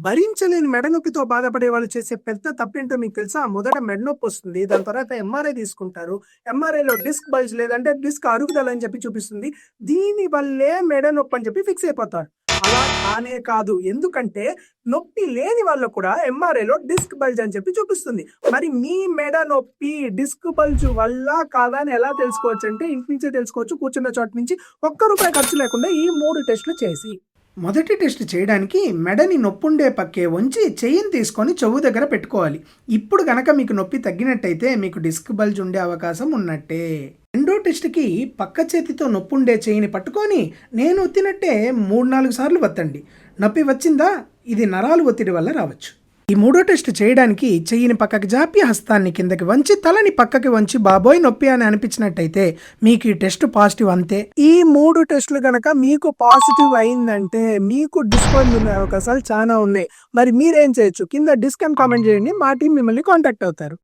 భరించలేని మెడ నొప్పితో బాధపడే వాళ్ళు చేసే పెద్ద తప్పేంటో మీకు తెలుసా? మొదట మెడ నొప్పి వస్తుంది దాని తర్వాత ఎంఆర్ఐ తీసుకుంటారు. ఎంఆర్ఐలో డిస్క్ బల్జ్ లేదంటే డిస్క్ అరుగుదల అని చెప్పి చూపిస్తుంది. దీని వల్లే మెడ నొప్పి అని చెప్పి ఫిక్స్ అయిపోతారు. అలా కానే కాదు. ఎందుకంటే నొప్పి లేని వాళ్ళు కూడా ఎంఆర్ఐలో డిస్క్ బల్జ్ అని చెప్పి చూపిస్తుంది. మరి మీ మెడ నొప్పి డిస్క్ బల్జ్ వల్ల కాదా అని ఎలా తెలుసుకోవచ్చు అంటే ఇంటి నుంచే తెలుసుకోవచ్చు. కూర్చున్న చోట నుంచి ఒక్క రూపాయి ఖర్చు లేకుండా ఈ మూడు టెస్టులు చేసి మొదటి టెస్ట్ చేయడానికి మెడని నొప్పుండే పక్కే ఉంచి చెయ్యిని తీసుకొని చెవు దగ్గర పెట్టుకోవాలి. ఇప్పుడు గనక మీకు నొప్పి తగ్గినట్టయితే మీకు డిస్క్ బల్జ్ ఉండే అవకాశం ఉన్నట్టే. రెండో టెస్ట్కి పక్క చేతితో నొప్పుండే చెయ్యిని పట్టుకొని నేను ఒత్తినట్టే మూడు నాలుగు సార్లు వత్తండి నొప్పి వచ్చిందా? ఇది నరాలు ఒత్తిడి వల్ల రావచ్చు. ఈ మూడో టెస్ట్ చేయడానికి చెయ్యిని పక్కకి జాపి హస్తాన్ని కిందకి వంచి తలని పక్కకి వంచి బాబోయ్ నొప్పి అని అనిపించినట్టయితే మీకు ఈ టెస్ట్ పాజిటివ్ అంతే. ఈ మూడు టెస్టులు గనక మీకు పాజిటివ్ అయిందంటే మీకు డిస్కౌంట్ ఉండే అవకాశాలు చాలా ఉన్నాయి. మరి మీరేం చేయొచ్చు? కింద డిస్కౌంట్ కామెంట్ చేయండి. మా టీం మిమ్మల్ని కాంటాక్ట్ అవుతారు.